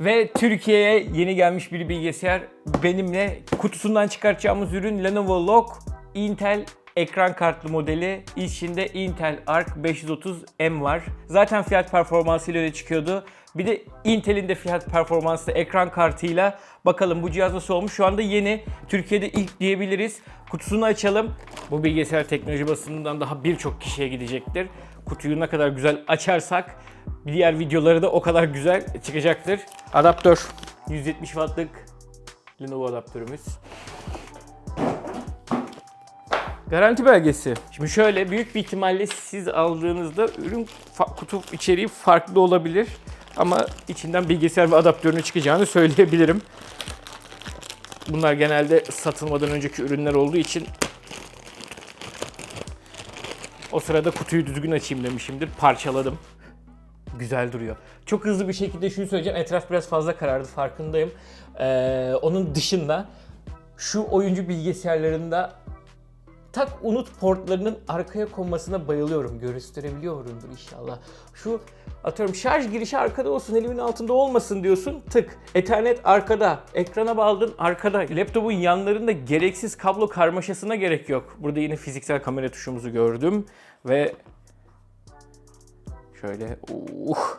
Ve Türkiye'ye yeni gelmiş bir bilgisayar benimle kutusundan çıkartacağımız ürün Lenovo Log Intel ekran kartlı modeli. İçinde Intel Arc 530M var. Zaten fiyat performansıyla öyle çıkıyordu. Bir de Intel'in de fiyat performanslı ekran kartıyla bakalım bu cihaz nasıl olmuş. Şu anda yeni. Türkiye'de ilk diyebiliriz. Kutusunu açalım. Bu bilgisayar teknoloji basınından daha birçok kişiye gidecektir. Kutuyu ne kadar güzel açarsak diğer videoları da o kadar güzel çıkacaktır. Adaptör. 170 wattlık Lenovo adaptörümüz. Garanti belgesi. Şimdi şöyle büyük bir ihtimalle siz aldığınızda ürün kutu içeriği farklı olabilir. Ama içinden bilgisayar ve adaptörünü çıkacağını söyleyebilirim. Bunlar genelde satılmadan önceki ürünler olduğu için o sırada kutuyu düzgün açayım demişimdir. Parçaladım. Güzel duruyor. Çok hızlı bir şekilde şunu söyleyeceğim. Etraf biraz fazla karardı farkındayım. Ee, onun dışında şu oyuncu bilgisayarlarında tak unut portlarının arkaya konmasına bayılıyorum. Gösterebiliyorumdur inşallah. Şu atıyorum şarj girişi arkada olsun, elimin altında olmasın diyorsun. Tık. Ethernet arkada. Ekrana bağladın arkada. Laptopun yanlarında gereksiz kablo karmaşasına gerek yok. Burada yine fiziksel kamera tuşumuzu gördüm ve şöyle uh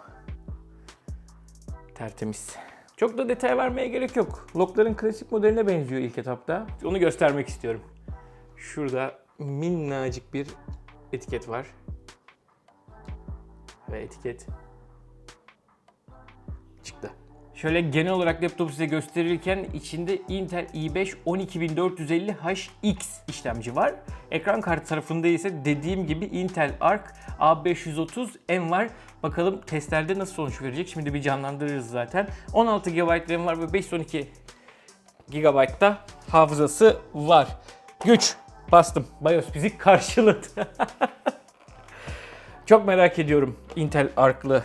tertemiz. Çok da detay vermeye gerek yok. Logların klasik modeline benziyor ilk etapta. Onu göstermek istiyorum. Şurada minnacık bir etiket var. Ve etiket. Şöyle genel olarak laptopu size gösterirken içinde Intel i5 12450HX işlemci var. Ekran kartı tarafında ise dediğim gibi Intel Arc A530M var. Bakalım testlerde nasıl sonuç verecek. Şimdi bir canlandırırız zaten. 16 GB RAM var ve 512 GB da hafızası var. Güç bastım. BIOS bizi karşıladı. Çok merak ediyorum Intel Arc'lı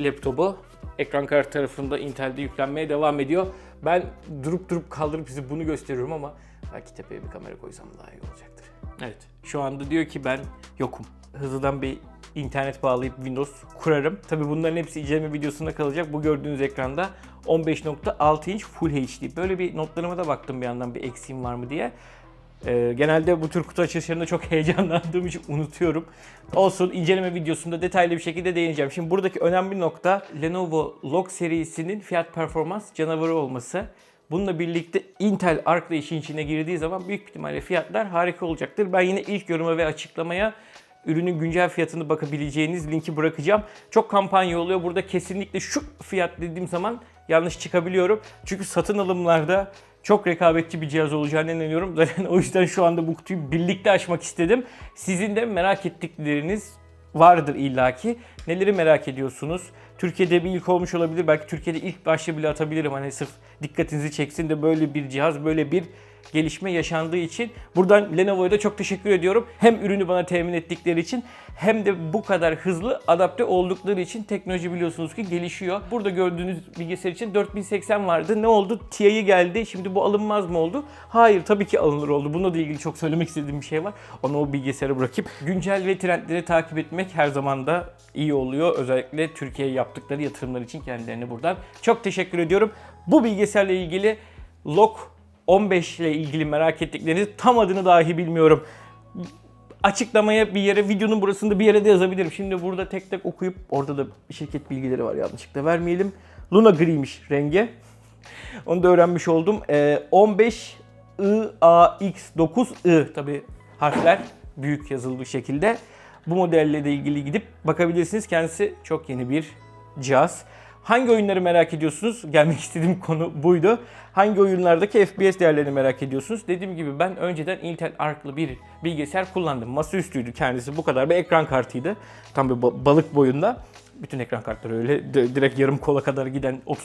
laptopu. Ekran kartı tarafında Intel'de yüklenmeye devam ediyor. Ben durup durup kaldırıp size bunu gösteriyorum ama belki tepeye bir kamera koysam daha iyi olacaktır. Evet. Şu anda diyor ki ben yokum. Hızlıdan bir internet bağlayıp Windows kurarım. Tabi bunların hepsi inceleme videosunda kalacak. Bu gördüğünüz ekranda 15.6 inç Full HD. Böyle bir notlarıma da baktım bir yandan bir eksiğim var mı diye. Ee, genelde bu tür kutu açılışlarında çok heyecanlandığım için unutuyorum. Olsun inceleme videosunda detaylı bir şekilde değineceğim. Şimdi buradaki önemli nokta Lenovo Log serisinin fiyat performans canavarı olması. Bununla birlikte Intel Arc da işin içine girdiği zaman büyük ihtimalle fiyatlar harika olacaktır. Ben yine ilk yoruma ve açıklamaya ürünün güncel fiyatını bakabileceğiniz linki bırakacağım. Çok kampanya oluyor. Burada kesinlikle şu fiyat dediğim zaman yanlış çıkabiliyorum. Çünkü satın alımlarda çok rekabetçi bir cihaz olacağını inanıyorum. Zaten o yüzden şu anda bu kutuyu birlikte açmak istedim. Sizin de merak ettikleriniz vardır illaki. Neleri merak ediyorsunuz? Türkiye'de bir ilk olmuş olabilir. Belki Türkiye'de ilk başta bile atabilirim. Hani sırf dikkatinizi çeksin de böyle bir cihaz, böyle bir gelişme yaşandığı için buradan Lenovo'ya da çok teşekkür ediyorum. Hem ürünü bana temin ettikleri için hem de bu kadar hızlı adapte oldukları için teknoloji biliyorsunuz ki gelişiyor. Burada gördüğünüz bilgisayar için 4080 vardı. Ne oldu? Ti'yi geldi. Şimdi bu alınmaz mı oldu? Hayır tabii ki alınır oldu. Bununla da ilgili çok söylemek istediğim bir şey var. Onu o bilgisayara bırakıp güncel ve trendleri takip etmek her zaman da iyi oluyor. Özellikle Türkiye'ye yaptıkları yatırımlar için kendilerine buradan çok teşekkür ediyorum. Bu bilgisayarla ilgili Log 15 ile ilgili merak ettiklerinizi tam adını dahi bilmiyorum. Açıklamaya bir yere, videonun burasında bir yere de yazabilirim. Şimdi burada tek tek okuyup orada da şirket bilgileri var yanlışlıkla vermeyelim. Luna Gri'ymiş rengi. Onu da öğrenmiş oldum. Ee, 15 IAX9I tabi harfler büyük yazıldığı şekilde. Bu modelle de ilgili gidip bakabilirsiniz. Kendisi çok yeni bir cihaz. Hangi oyunları merak ediyorsunuz? Gelmek istediğim konu buydu. Hangi oyunlardaki FPS değerlerini merak ediyorsunuz? Dediğim gibi ben önceden Intel Arc'lı bir bilgisayar kullandım. Masaüstüydü kendisi bu kadar bir ekran kartıydı. Tam bir ba- balık boyunda. Bütün ekran kartları öyle. Direkt yarım kola kadar giden 30-40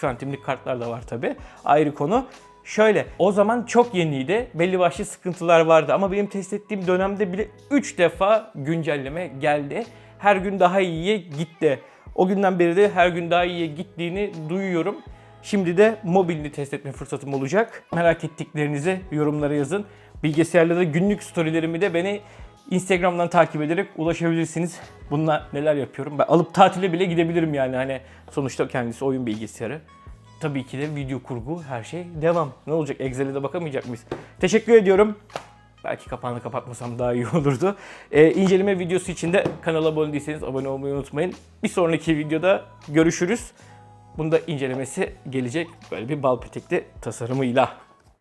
santimlik kartlar da var tabi. Ayrı konu. Şöyle o zaman çok yeniydi. Belli başlı sıkıntılar vardı ama benim test ettiğim dönemde bile 3 defa güncelleme geldi. Her gün daha iyiye gitti. O günden beri de her gün daha iyiye gittiğini duyuyorum. Şimdi de mobilini test etme fırsatım olacak. Merak ettiklerinizi yorumlara yazın. Bilgisayarlarda günlük storylerimi de beni Instagram'dan takip ederek ulaşabilirsiniz. Bununla neler yapıyorum? Ben alıp tatile bile gidebilirim yani. Hani sonuçta kendisi oyun bilgisayarı. Tabii ki de video kurgu her şey devam. Ne olacak? Excel'e de bakamayacak mıyız? Teşekkür ediyorum. Belki kapağını kapatmasam daha iyi olurdu. Ee, inceleme videosu için de kanala abone değilseniz abone olmayı unutmayın. Bir sonraki videoda görüşürüz. Bunda incelemesi gelecek böyle bir bal petekli tasarımıyla.